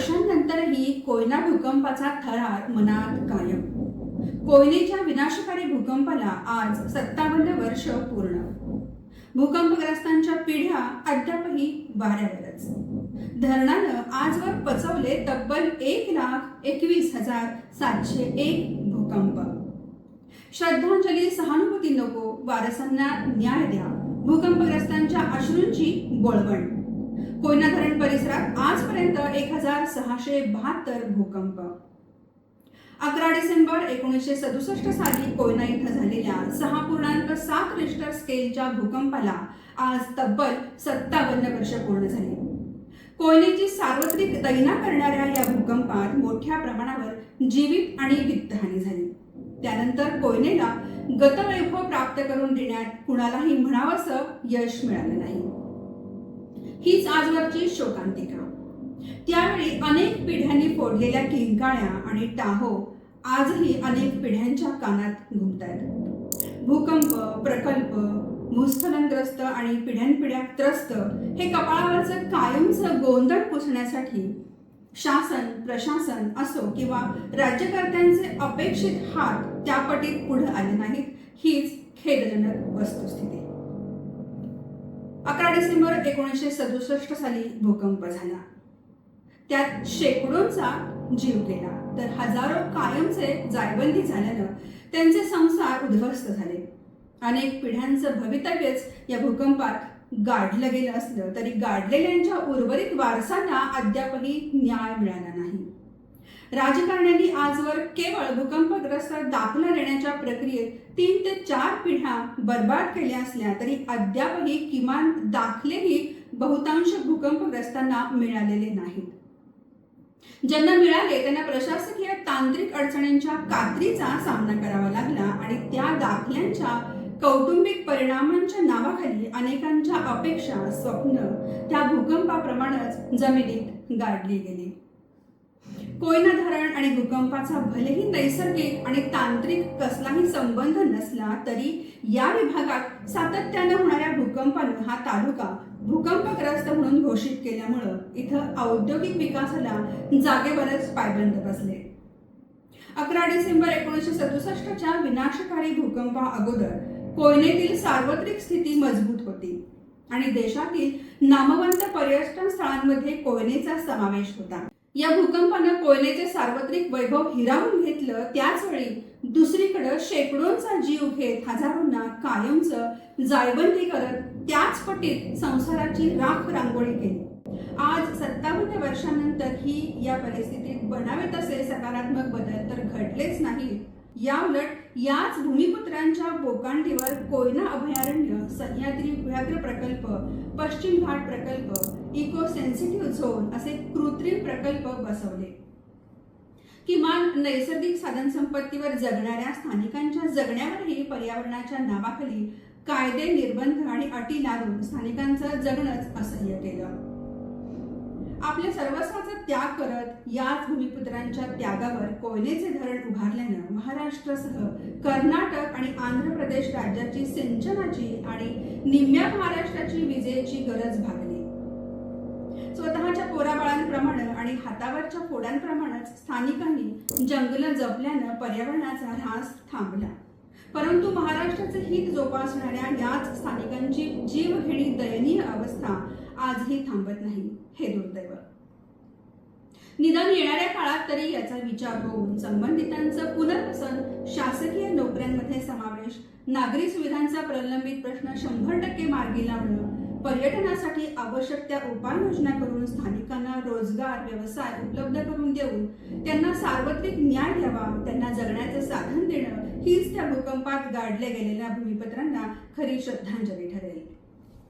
वर्षांनंतरही कोयना भूकंपाचा थरार मनात कायम. कोयनेच्या विनाशकारी भूकंपाला आज सत्तावन्न वर्ष पूर्ण. भूकंपग्रस्तांच्या पिढ्या अद्यापही वाऱ्यावरच. धरणानं आजवर पचवले तब्बल एक लाख एकवीस हजार सातशे एक भूकंप. श्रद्धांजली सहानुभूती नको वारसांना न्याय द्या. भूकंपग्रस्तांच्या अश्रूंची बोळवण. कोयना धरण परिसरात आजपर्यंत एक हजार सहाशे बहात्तर भूकंप. अकरा डिसेंबर एकोणीसशे सदुसष्ट साली कोयना इथं झालेल्या सहा पूर्णांक सात रिश्टर स्केलच्या भूकंपाला आज तब्बल सत्तावन्न वर्ष पूर्ण झाली. कोयनेची सार्वत्रिक दैना करणाऱ्या या भूकंपात मोठ्या प्रमाणावर जीवित आणि वित्तहानी झाली. त्यानंतर कोयनेला गतवैभव प्राप्त करून देण्यात कुणालाही म्हणावंसं यश मिळालं नाही. हीच आजवरची शोकांतिका. त्यावेळी अनेक पिढ्यांनी फोडलेल्या किंकाळ्या आणि टाहो आजही अनेक पिढ्यांच्या कानात घुमतायत. भूकंप प्रकल्प भूस्खलनग्रस्त आणि पिढ्यानपिढ्या त्रस्त हे कपाळावरचं कायमचं गोंधळ पुसण्यासाठी शासन प्रशासन असो किंवा राज्यकर्त्यांचे अपेक्षित हात त्या पटीत पुढे आले नाहीत हीच खेदजनक वस्तुस्थिती. अकरा डिसेंबर एकोणीसशे सदुसष्ट साली भूकंप झाला. त्यात शेकडोंचा जीव गेला. तर हजारो कायमचे जायबंदी झाल्यानं त्यांचे संसार उद्ध्वस्त झाले. अनेक पिढ्यांचं भवितव्यच या भूकंपात गाडलं गेलं असलं तरी गाडलेल्यांच्या उर्वरित वारसांना अद्यापही न्याय मिळाला नाही. राजकारण्यांनी आजवर केवळ भूकंपग्रस्त दाखला देण्याच्या प्रक्रियेत तीन ते चार पिढ्या बर्बाद केल्या असल्या तरी अद्यापही किमान दाखलेही बहुतांश भूकंपग्रस्तांना मिळालेले नाहीत. ज्यांना मिळाले त्यांना प्रशासकीय तांत्रिक अडचणींच्या कात्रीचा सामना करावा लागला आणि त्या दाखल्यांच्या कौटुंबिक परिणामांच्या नावाखाली अनेकांच्या अपेक्षा स्वप्न त्या भूकंपाप्रमाणेच जमिनीत गाडली गेली. कोयना धरण आणि भूकंपाचा भलेही नैसर्गिक आणि तांत्रिक कसलाही संबंध नसला तरी या विभागात सातत्यानं होणाऱ्या भूकंपानं हा तालुका भूकंपग्रस्त म्हणून घोषित केल्यामुळं इथं औद्योगिक विकासाला जागेवरच पायबंद बसले. अकरा डिसेंबर एकोणीसशे सदुसष्टच्या विनाशकारी भूकंपा अगोदर कोयनेतील सार्वत्रिक स्थिती मजबूत होती आणि देशातील नामवंत पर्यटन स्थळांमध्ये कोयनेचा समावेश होता. या भूकंपानं कोयनेचे सार्वत्रिक वैभव हिरावून घेतलं त्याचवेळी दुसरीकडं शेकडोंचा जीव घेत हजारोंना कायमचं जायबंदी करत त्याच पटीत संसाराची राख रांगोळी केली. आज सत्तावन्न वर्षानंतर ही या परिस्थितीत बनावेत असे सकारात्मक बदल तर घडलेच नाही या उलट याच भूमिपुत्रांच्या बोकांडीवर कोयना अभयारण्य सह्याद्री व्याघ्र प्रकल्प पश्चिम घाट प्रकल्प इको सेन्सिटिव्ह झोन असे कृत्रिम प्रकल्प बसवले. किमान नैसर्गिक साधन संपत्तीवर जगणाऱ्या स्थानिकांच्या जगण्यावरही पर्यावरणाच्या नावाखाली कायदे निर्बंध आणि अटी लादून स्थानिकांचं जगणंच असह्य केलं. आपल्या सर्वस्वाचा त्याग करत याच भूमिपुत्रांच्या त्यागावर कोयनेचे धरण उभारल्यानं महाराष्ट्रासह कर्नाटक आणि आंध्र प्रदेश राज्याची सिंचनाची आणि निम्म्या महाराष्ट्राची विजेची गरज भागली. स्वतःच्या पोराबाळांप्रमाणे आणि हातावरच्या फोड्यांप्रमाणेच स्थानिकांनी जंगलं जपल्यानं पर्यावरणाचा ऱ्हास थांबला. परंतु महाराष्ट्राचे हित जोपासणाऱ्या याच स्थानिकांची जीवघेणी दयनीय अवस्था आजही थांबत नाही हे दुर्दैव. निदान येणाऱ्या काळात तरी याचा विचार होऊन संबंधितांचं पुनर्वसन शासकीय नोकऱ्यांमध्ये समावेश नागरी सुविधांचा प्रलंबित प्रश्न शंभर टक्के मार्गी लावणं पर्यटनासाठी आवश्यक त्या उपाययोजना करून स्थानिकांना रोजगार व्यवसाय उपलब्ध करून देऊन त्यांना सार्वत्रिक न्याय द्यावा त्यांना जगण्याचं साधन देणं हीच त्या भूकंपात गाडल्या गेलेल्या भूमिपत्रांना खरी श्रद्धांजली ठरेल.